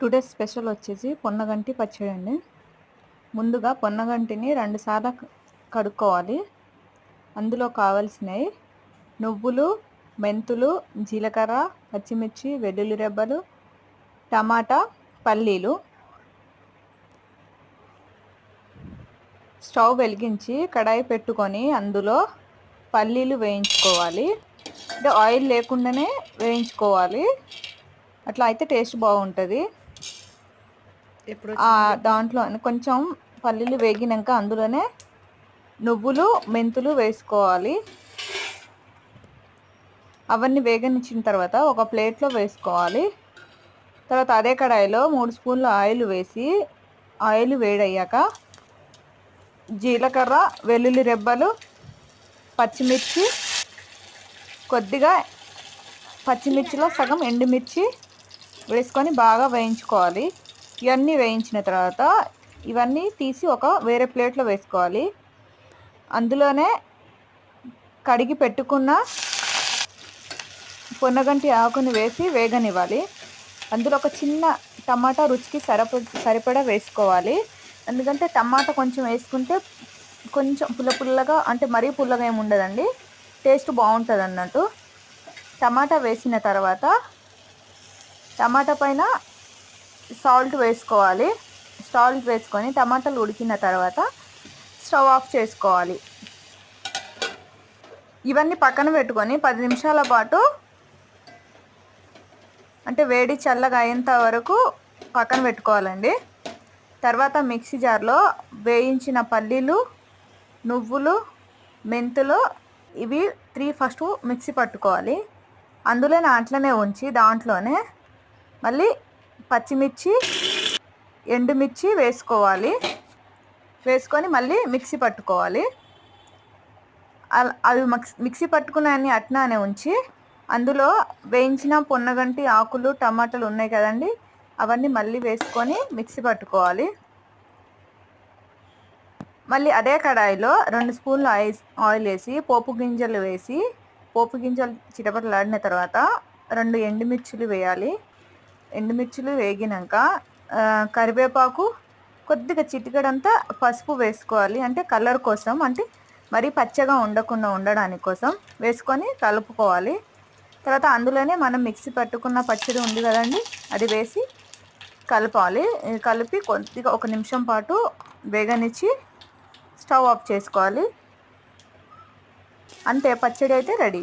Today special వచ్చేసి పొన్నగంటి పచ్చడి అండి. ముందుగా పొన్నగంటిని రెండుసార్లు కడుక్కోవాలి. అందులో కావలసినవి నువ్వులు మెంతులు జీలకర్ర పచ్చిమిర్చి వెల్లుల్లి రెబ్బలు టమాటా పల్లీలు. స్టవ్ వెలిగించి కడాయి పెట్టుకొని అందులో పల్లీలు వేయించుకోవాలి. అంటే ఆయిల్ లేకుండానే వేయించుకోవాలి. అట్లా అయితే టేస్ట్ బాగుంటుంది. దాంట్లో కొంచెం పల్లీలు వేగినాక అందులోనే నువ్వులు మెంతులు వేసుకోవాలి. అవన్నీ వేగనిచ్చిన తర్వాత ఒక ప్లేట్లో వేసుకోవాలి. తర్వాత అదే కడాయిలో మూడు స్పూన్ల ఆయిల్ వేసి ఆయిల్ వేడయ్యాక జీలకర్ర వెల్లుల్లి రెబ్బలు పచ్చిమిర్చి కొద్దిగా పచ్చిమిర్చిలో సగం ఎండుమిర్చి వేసుకొని బాగా వేయించుకోవాలి. ఇవన్నీ వేయించిన తర్వాత ఇవన్నీ తీసి ఒక వేరే ప్లేట్లో వేసుకోవాలి. అందులోనే కడిగి పెట్టుకున్న పొన్నగంటి ఆకుని వేసి వేగనివ్వాలి. అందులో ఒక చిన్న టమాటా రుచికి సరిప సరిపడా వేసుకోవాలి. ఎందుకంటే టమాటా కొంచెం వేసుకుంటే కొంచెం పుల్ల పుల్లగా అంటే మరీ పుల్లగా ఏమి ఉండదండి. టేస్ట్ బాగుంటుంది అన్నట్టు. టమాటా వేసిన తర్వాత టమాటా పైన సాల్ట్ వేసుకోవాలి. సాల్ట్ వేసుకొని టమాటాలు ఉడికిన తర్వాత స్టవ్ ఆఫ్ చేసుకోవాలి. ఇవన్నీ పక్కన పెట్టుకొని పది నిమిషాల పాటు అంటే వేడి చల్లగా అయ్యేంత వరకు పక్కన పెట్టుకోవాలండి. తర్వాత మిక్సీ జార్లో వేయించిన పల్లీలు నువ్వులు మెంతులు ఇవి త్రీ ఫస్ట్ మిక్సీ పట్టుకోవాలి. అందులోనే అట్లనే ఉంచి దాంట్లోనే మళ్ళీ పచ్చిమిర్చి ఎండుమిర్చి వేసుకోవాలి. వేసుకొని మళ్ళీ మిక్సీ పట్టుకోవాలి. అవి మిక్సీ పట్టుకున్నాయని అట్నానే ఉంచి అందులో వేయించిన పొన్నగంటి ఆకులు టమాటాలు ఉన్నాయి కదండి అవన్నీ మళ్ళీ వేసుకొని మిక్సీ పట్టుకోవాలి. మళ్ళీ అదే కడాయిలో రెండు స్పూన్లు ఆయిల్ ఆయిల్ వేసి పోపు గింజలు వేసి పోపు గింజలు చిటపటలాడిన తర్వాత రెండు ఎండుమిర్చులు వేయాలి. ఎండుమిర్చులు వేగినాక కరివేపాకు కొద్దిగా చిటికడంతా పసుపు వేసుకోవాలి. అంటే కలర్ కోసం అంటే మరీ పచ్చగా ఉండకుండా ఉండడానికి కోసం వేసుకొని కలుపుకోవాలి. తర్వాత అందులోనే మనం మిక్సీ పట్టుకున్న పచ్చడి ఉంది కదండి అది వేసి కలపాలి. కలిపి కొద్దిగా ఒక నిమిషం పాటు వేగనిచ్చి స్టవ్ ఆఫ్ చేసుకోవాలి. అంతే పచ్చడి అయితే రెడీ.